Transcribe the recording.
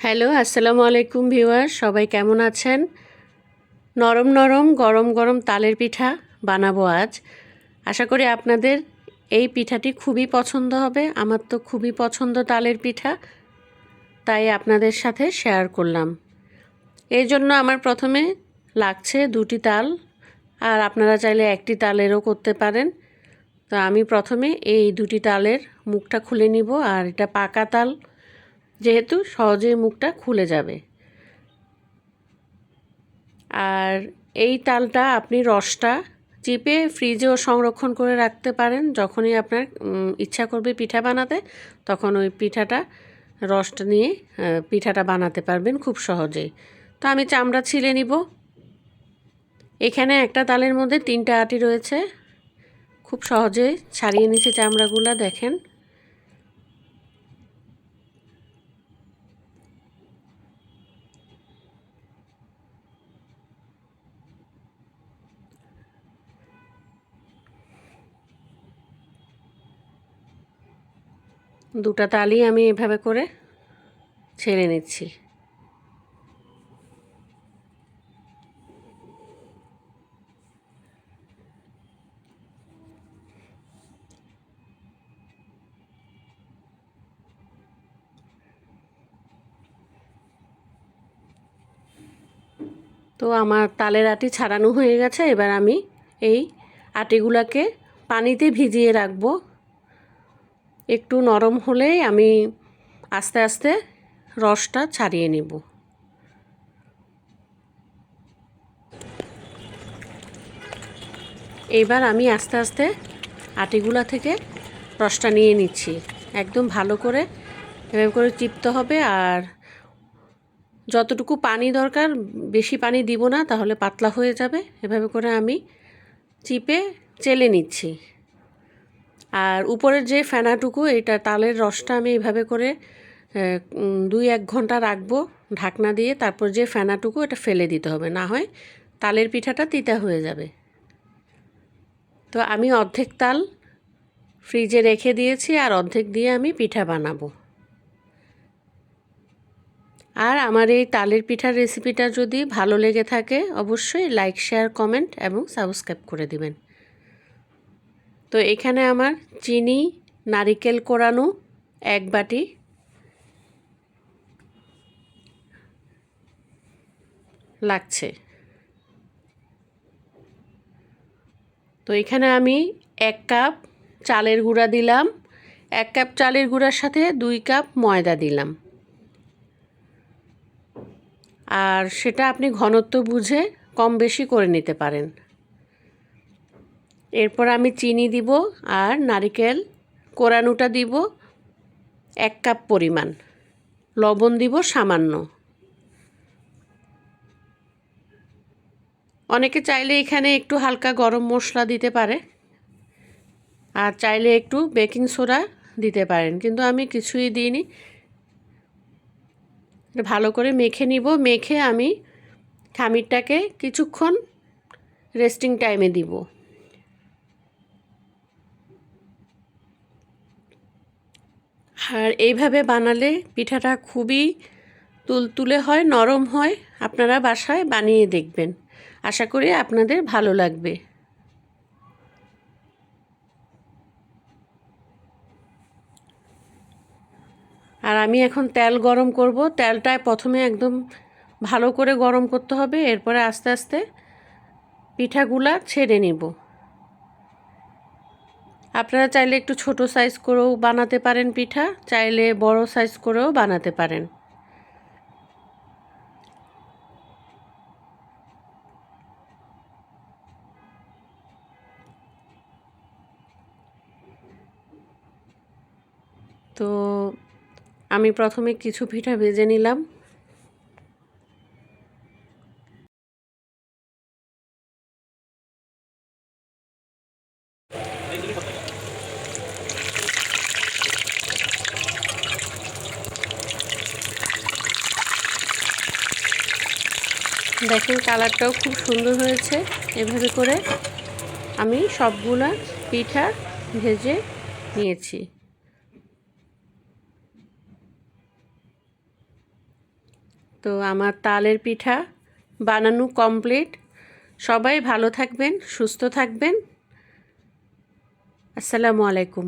Hello, আসসালামু আলাইকুম viewer, সবাই কেমন আছেন? নরম নরম, গরম গরম তালের পিঠা বানাবো আজ। আশা করি আপনাদের এই পিঠাটি খুবই পছন্দ হবে, আমার তো খুবই পছন্দ তালের পিঠা, তাই আপনাদের সাথে শেয়ার করলাম। এই জন্য আমার প্রথমে লাগছে দুটি তাল, আর আপনারা চাইলে একটি তালেরও করতে পারেন। তো আমি প্রথমে এই দুটি তালের মুখটা খুলে নিব, আর এটা পাকা তাল যেহেতু সহজেই মুখটা খুলে যাবে। আর এই তালটা আপনি রসটা চিপে ফ্রিজেও সংরক্ষণ করে রাখতে পারেন। যখনই আপনার ইচ্ছা করবে পিঠা বানাতে, তখন ওই পিঠাটা রসটা নিয়ে পিঠাটা বানাতে পারবেন খুব সহজেই। তো আমি চামড়া ছিলে নিব। এখানে একটা তালের মধ্যে তিনটা আটি রয়েছে। খুব সহজে ছাড়িয়ে নিচ্ছে চামড়াগুলো দেখেন। দুটা তালি আমি এভাবে করে ছেড়ে নিচ্ছি। তো আমার তালের আটি ছাড়ানো হয়ে গেছে। এবার আমি এই আটিগুলাকে পানিতে ভিজিয়ে রাখব। একটু নরম হলেই আমি আস্তে আস্তে রসটা ছাড়িয়ে নেব। এবার আমি আস্তে আস্তে আটিগুলা থেকে রসটা নিয়ে নিচ্ছি। একদম ভালো করে এভাবে করে চিপতে হবে আর যতটুকু পানি দরকার, বেশি পানি দিব না, তাহলে পাতলা হয়ে যাবে। এভাবে করে আমি চিপে চেলে নিচ্ছি। আর উপরের যে ফেনাটুকু, এটা তালের রসটা আমি এইভাবে করে দুই এক ঘণ্টা রাখব ঢাকনা দিয়ে, তারপর যে ফেনাটুকু, এটা ফেলে দিতে হবে। না হয় তালের পিঠাটা তিতা হয়ে যাবে। তো আমি অর্ধেক তাল ফ্রিজে রেখে দিয়েছি আর অর্ধেক দিয়ে আমি পিঠা বানাবো। আর আমার এই তালের পিঠার রেসিপিটা যদি ভালো লেগে থাকে, অবশ্যই লাইক, শেয়ার, কমেন্ট এবং সাবস্ক্রাইব করে দিবেন। তো এখানে আমার চিনি, নারিকেল কোরানো এক বাটি। লাগছে। তো এখানে আমি এক কাপ চালের গুঁড়া দিলাম। এক কাপ চালের গুঁড়ার সাথে দুই কাপ ময়দা দিলাম। আর সেটা আপনি ঘনত্ব বুঝে কম বেশি করে নিতে পারেন। এরপর আমি চিনি দিব আর নারিকেল, কোরানুটা দিব, এক কাপ পরিমাণ। লবণ দিব সামান্য। অনেকে চাইলে এখানে একটু হালকা গরম মশলা দিতে পারে আর চাইলে একটু বেকিং সোডা দিতে পারেন, কিন্তু আমি কিছুই দিইনি। ভালো করে মেখে নিব। মেখে আমি খামিরটাকে কিছুক্ষণ রেস্টিং টাইমে দিব। আর এইভাবে বানালে পিঠাটা খুবই তুলতুলে হয়, নরম হয়। আপনারা বাসায় বানিয়ে দেখবেন। আশা করি আপনাদের ভালো লাগবে। আর আমি এখন তেল গরম করব। তেলটায় প্রথমে একদম ভালো করে গরম করতে হবে। এরপরে আস্তে আস্তে পিঠাগুলা ছেড়ে নেব। আপনারা চাইলে একটু ছোট সাইজ করেও বানাতে পারেন পিঠা, চাইলে বড় সাইজ করেও বানাতে পারেন। তো আমি প্রথমে কিছু পিঠা ভেজে নিলাম। দেখেন কালারটাও খুব সুন্দর হয়েছে। এভাবে করে আমি সবগুলা পিঠা ভেজে নিয়েছি। তো আমার তালের পিঠা বানানো কমপ্লিট। সবাই ভালো থাকবেন, সুস্থ থাকবেন। আসসালামু আলাইকুম।